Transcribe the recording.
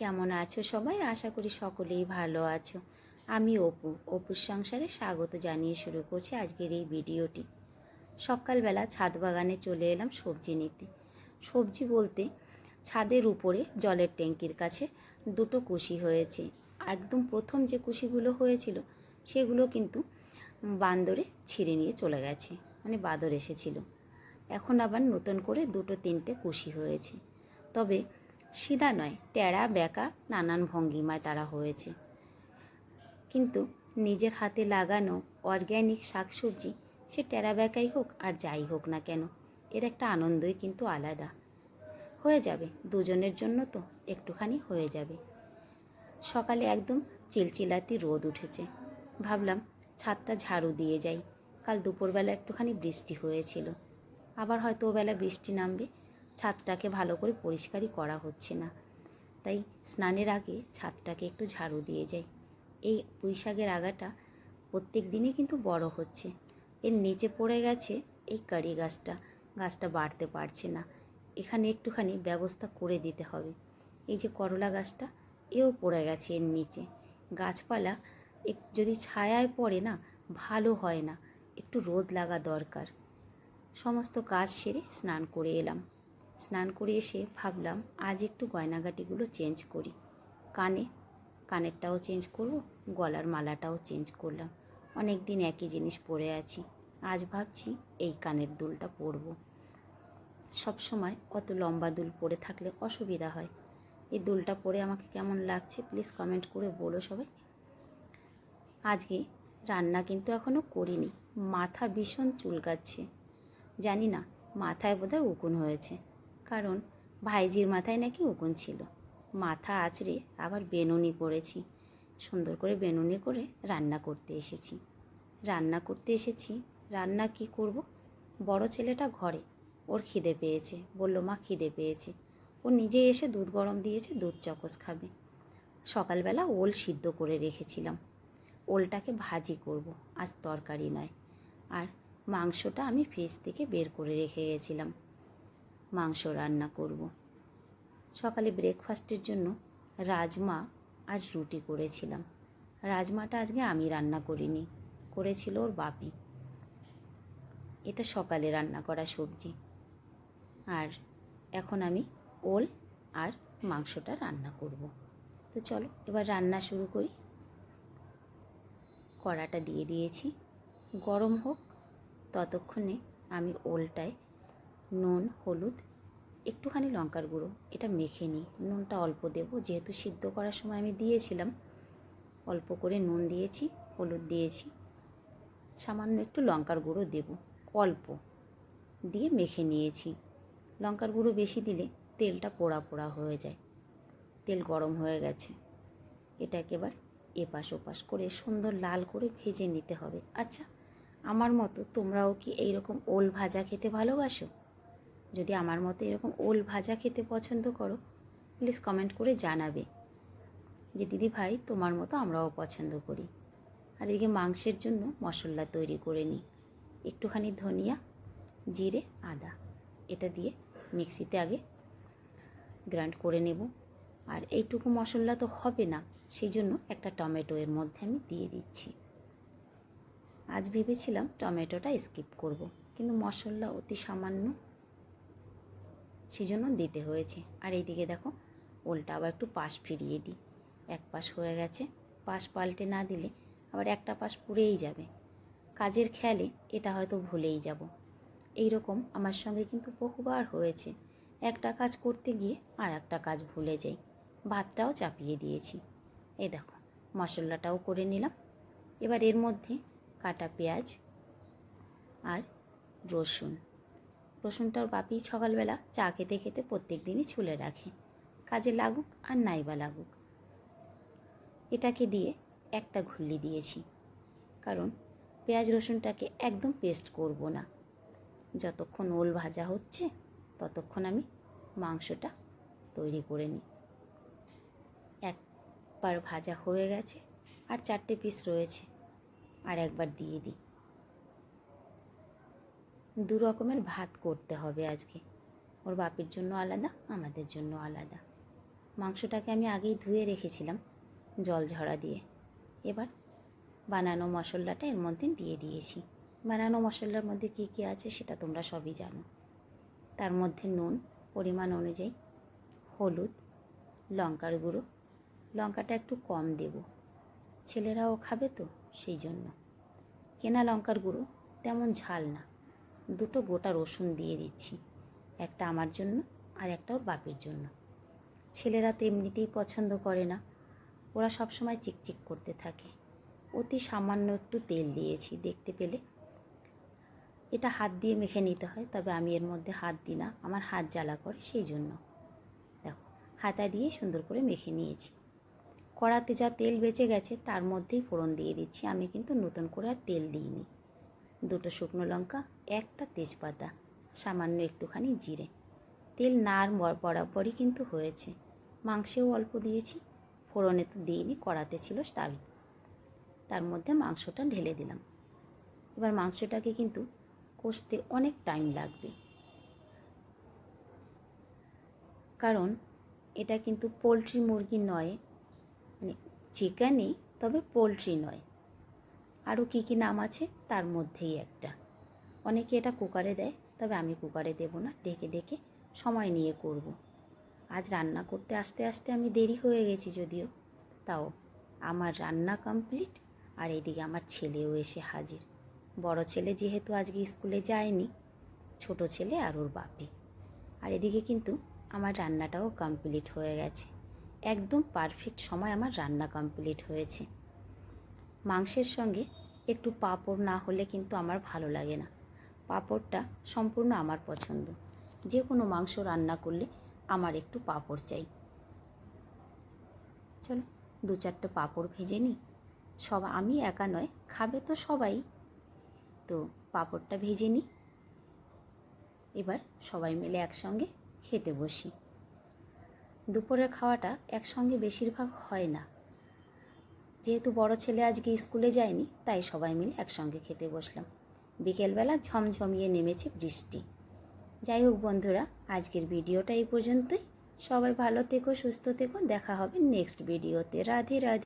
কেমন আছো সবাই? আশা করি সকলেই ভালো আছো। আমি অপু, অপুর সংসারে স্বাগত জানিয়ে শুরু করছি আজকের এই ভিডিওটি। সকালবেলা ছাদ বাগানে চলে এলাম সবজি নিতে। সবজি বলতে ছাদের উপরে জলের ট্যাঙ্কির কাছে দুটো কুশি হয়েছে। একদম প্রথম যে কুশিগুলো হয়েছিল, সেগুলো কিন্তু বান্দরে ছিঁড়ে নিয়ে চলে গেছে মানে বাদর এসেছিল। এখন আবার নতুন করে দুটো তিনটে কুশি হয়েছে। তবে সিধা নয় ট্যাড়া বেঁকা নানান ভঙ্গিমায় তারা হয়েছে। কিন্তু নিজের হাতে লাগানো অর্গ্যানিক শাকসবজি সে ট্যাড়া বেঁকাই হোক আর যাই হোক না কেন, এর একটা আনন্দই কিন্তু আলাদা। হয়ে যাবে, দুজনের জন্য তো একটুখানি হয়ে যাবে। সকালে একদম চিলচিলাতি রোদ উঠেছে। ভাবলাম ছাদটা ঝাড়ু দিয়ে যাই, কাল দুপুরবেলা একটুখানি বৃষ্টি হয়েছিল। আবার হয়তো ওবেলা বৃষ্টি নামবে ছাদটাকে ভালো করে পরিষ্কারই করা হচ্ছে না। তাই স্নানের আগে ছাদটাকে একটু ঝাড়ু দিয়ে যাই। এই পুঁইশাকের আগাটা প্রত্যেক দিনই কিন্তু বড় হচ্ছে। এর নিচে পড়ে গেছে এই কারি গাছটা। গাছটা বাড়তে পারছে না। এখানে একটুখানি ব্যবস্থা করে দিতে হবে। এই যে করলা গাছটা, এও পড়ে গেছে এর নিচে। গাছপালা যদি ছায়ায় পড়ে না, ভালো হয় না। একটু রোদ লাগা দরকার। সমস্ত কাজ সেরে স্নান করে এলাম। স্নান করে এসে ভাবলাম, আজ একটু গয়নাগাটিগুলো চেঞ্জ করি। কানে, কানেরটাও চেঞ্জ করব, গলার মালাটাও চেঞ্জ করলাম। অনেক দিন একই জিনিস পরে আছি, আজ ভাবছি এই কানের দুলটা পরবো। সব সময় অত লম্বা দুল পরে থাকলে অসুবিধা হয়। এই দুলটা পরে আমাকে কেমন লাগছে প্লিজ কমেন্ট করে বলো সবাই। আজকে রান্না কিন্তু এখনও করিনি, মাথা ভীষণ চুলকাচ্ছে। জানি না, মাথায় বোধহয় উকুন হয়েছে। কারণ ভাইজির মাথায় নাকি উকুন ছিল। মাথা আছড়ে আবার বেনুনি করেছি। সুন্দর করে বেনুনি করে রান্না করতে এসেছি। রান্না করতে এসেছি। রান্না কি করব? বড় ছেলেটা ঘরে। ওর খিদে পেয়েছে। বলল, মা, খিদে পেয়েছে। ও নিজে এসে দুধ গরম দিয়েছে, দুধ চকস খাবে। সকালবেলা ওল সিদ্ধ করে রেখেছিলাম। ওলটাকে ভাজি করব, আজ তরকারি নয়। আর মাংসটা আমি ফ্রিজ থেকে বের করে রেখে গেছিলাম। মাংস রান্না করব। সকালে ব্রেকফাস্টের জন্য রাজমা আর রুটি করেছিলাম। রাজমাটা আজকে আমি রান্না করিনি, করেছিল ওর বাপি। এটা সকালে রান্না করা সবজি। আর এখন আমি ওল আর মাংসটা রান্না করব। তো চলো, এবার রান্না শুরু করি। কড়াটা দিয়ে দিয়েছি। গরম হোক, ততক্ষণে আমি ওলটায় নুন, হলুদ, একটুখানি লঙ্কার গুঁড়ো, এটা মেখে নিই। নুনটা অল্প দেব, যেহেতু সিদ্ধ করার সময় আমি দিয়েছিলাম। অল্প করে নুন দিয়েছি, হলুদ দিয়েছি। সামান্য একটু লঙ্কার গুঁড়ো দেব, অল্প। দিয়ে মেখে নিয়েছি। লঙ্কার গুঁড়ো বেশি দিলে তেলটা পোড়া পোড়া হয়ে যায়। তেল গরম হয়ে গেছে। এটাকে এবার এপাশ ওপাশ করে সুন্দর লাল করে ভেজে নিতে হবে। আচ্ছা আমার মতো তোমরাও কি এইরকম ওল ভাজা খেতে ভালোবাসো? যদি আমার মতো এরকম ওল ভাজা খেতে পছন্দ করো প্লিজ কমেন্ট করে জানাবে। যে দিদি ভাই, তোমার মতো আমরাও পছন্দ করি। আর এদিকে মাংসের জন্য মশলা তৈরি করে নিই। একটুখানি ধনিয়া, জিরে, আদা। এটা দিয়ে মিক্সিতে আগে গ্রাইন্ড করে নেব। আর এইটুকু মশলা তো হবে না, সেই জন্য একটা টমেটো এর মধ্যে আমি দিয়ে দিচ্ছি। আজ ভেবেছিলাম টমেটোটা স্কিপ করব, কিন্তু মশলা অতি সামান্য সেই জন্য দিতে হয়েছে। আর এইদিকে দেখো, ওলটা আবার একটু পাশ ফিরিয়ে দিই। এক পাশ হয়ে গেছে, পাশ পাল্টে না দিলে আবার একটা পাশ পুড়েই যাবে। কাজের খেয়ালে এটা হয়তো ভুলেই যাব। এই রকম আমার সঙ্গে কিন্তু বহুবার হয়েছে। একটা কাজ করতে গিয়ে আর একটা কাজ ভুলে যাই। ভাতটাও চাপিয়ে দিয়েছি। এই দেখো, মশলাটাও করে নিলাম। এবার এর মধ্যে কাটা পেঁয়াজ আর রসুন। রসুনটার বাপি সকালবেলা চা খেতে খেতে প্রত্যেক দিনই ছুলে রাখে। কাজে লাগুক আর নাইবা লাগুক। এটাকে দিয়ে একটা ঘুল্লি দিয়েছি। কারণ পেঁয়াজ রসুনটাকে একদম পেস্ট করব না। যতক্ষণ ওল ভাজা হচ্ছে, ততক্ষণ আমি মাংসটা তৈরি করে নিই। একবার ভাজা হয়ে গেছে আর চারটে পিস রয়েছে। আর একবার দিয়ে দিই। দু রকমের ভাত করতে হবে আজকে। ওর বাপের জন্য আলাদা, আমাদের জন্য আলাদা। মাংসটাকে আমি আগেই ধুয়ে রেখেছিলাম জল ঝরা দিয়ে। এবার বানানো মশলাটা এর মধ্যে দিয়ে দিয়েছি। বানানো মশলার মধ্যে কী কী আছে সেটা তোমরা সবই জানো। তার মধ্যে নুন, পরিমাণ অনুযায়ী হলুদ, লঙ্কার গুঁড়ো। লঙ্কাটা একটু কম দেব। ছেলেরাও খাবে তো, সেই জন্য। কেনা লঙ্কার গুঁড়ো তেমন ঝাল না। দুটো গোটা রসুন দিয়ে দিচ্ছি। একটা আমার জন্য আর একটা ওর বাপের জন্য। ছেলেরা তো এমনিতেই পছন্দ করে না। ওরা সবসময় চিকচিক করতে থাকে। অতি সামান্য একটু তেল দিয়েছি দেখতে পেলে। এটা হাত দিয়ে মেখে নিতে হয়, তবে আমি এর মধ্যে হাত দিই না। আমার হাত জ্বালা করে সেই জন্য। দেখো, হাতা দিয়ে সুন্দর করে মেখে নিয়েছি। কড়াতে যা তেল বেঁচে গেছে তার মধ্যেই ফোড়ন দিয়ে দিচ্ছি। আমি কিন্তু নতুন করে আর তেল দিইনি। দুটো শুকনো লঙ্কা একটা তেজপাতা, সামান্য একটুখানি জিরে। তেল নার বরাবরই কিন্তু হয়েছে। মাংসেও অল্প দিয়েছি, ফোড়নে তো দিইনি, কড়াতে ছিল তার। তার মধ্যে মাংসটা ঢেলে দিলাম। এবার মাংসটাকে কিন্তু কষতে অনেক টাইম লাগবে। কারণ এটা কিন্তু পোলট্রি মুরগি নয় মানে চিকেনই তবে পোলট্রি নয়। আরও কী কী নাম আছে? তার মধ্যেই একটা। অনেকে এটা কুকারে দেয়, তবে আমি কুকারে দেব না। ডেকে ডেকে সময় নিয়ে করব। আজ রান্না করতে আস্তে আস্তে আমি দেরি হয়ে গেছি যদিও, তাও আমার রান্না কমপ্লিট আর এদিকে আমার ছেলেও এসে হাজির। বড় ছেলে যেহেতু আজকে স্কুলে যায়নি, ছোট ছেলে আর ওর বাপি। আর এদিকে কিন্তু আমার রান্নাটাও কমপ্লিট হয়ে গেছে। একদম পারফেক্ট সময় আমার রান্না কমপ্লিট হয়েছে। মাংসের সঙ্গে একটু পাঁপড় না হলে কিন্তু আমার ভালো লাগে না। পাঁপড়টা সম্পূর্ণ আমার পছন্দ। যে কোনো মাংস রান্না করলে আমার একটু পাঁপড় চাই। চলো, দু চারটে পাঁপড় ভেজে নিই। সব আমি একা নয়, খাবে তো সবাই। তো পাঁপড়টা ভেজে নিই। এবার সবাই মিলে একসঙ্গে খেতে বসি। দুপুরের খাওয়াটা একসঙ্গে বেশিরভাগ হয় না। যেহেতু বড় ছেলে আজকে স্কুলে যায়নি, তাই সবাই মিলে একসঙ্গে খেতে বসলাম। বিকেলবেলা ঝমঝমিয়ে নেমেছে বৃষ্টি। যাই হোক বন্ধুরা, আজকের ভিডিওটা এই পর্যন্তই। সবাই ভালো থেকো, সুস্থ থেকো। দেখা হবে নেক্সট ভিডিওতে। রাধে রাধে।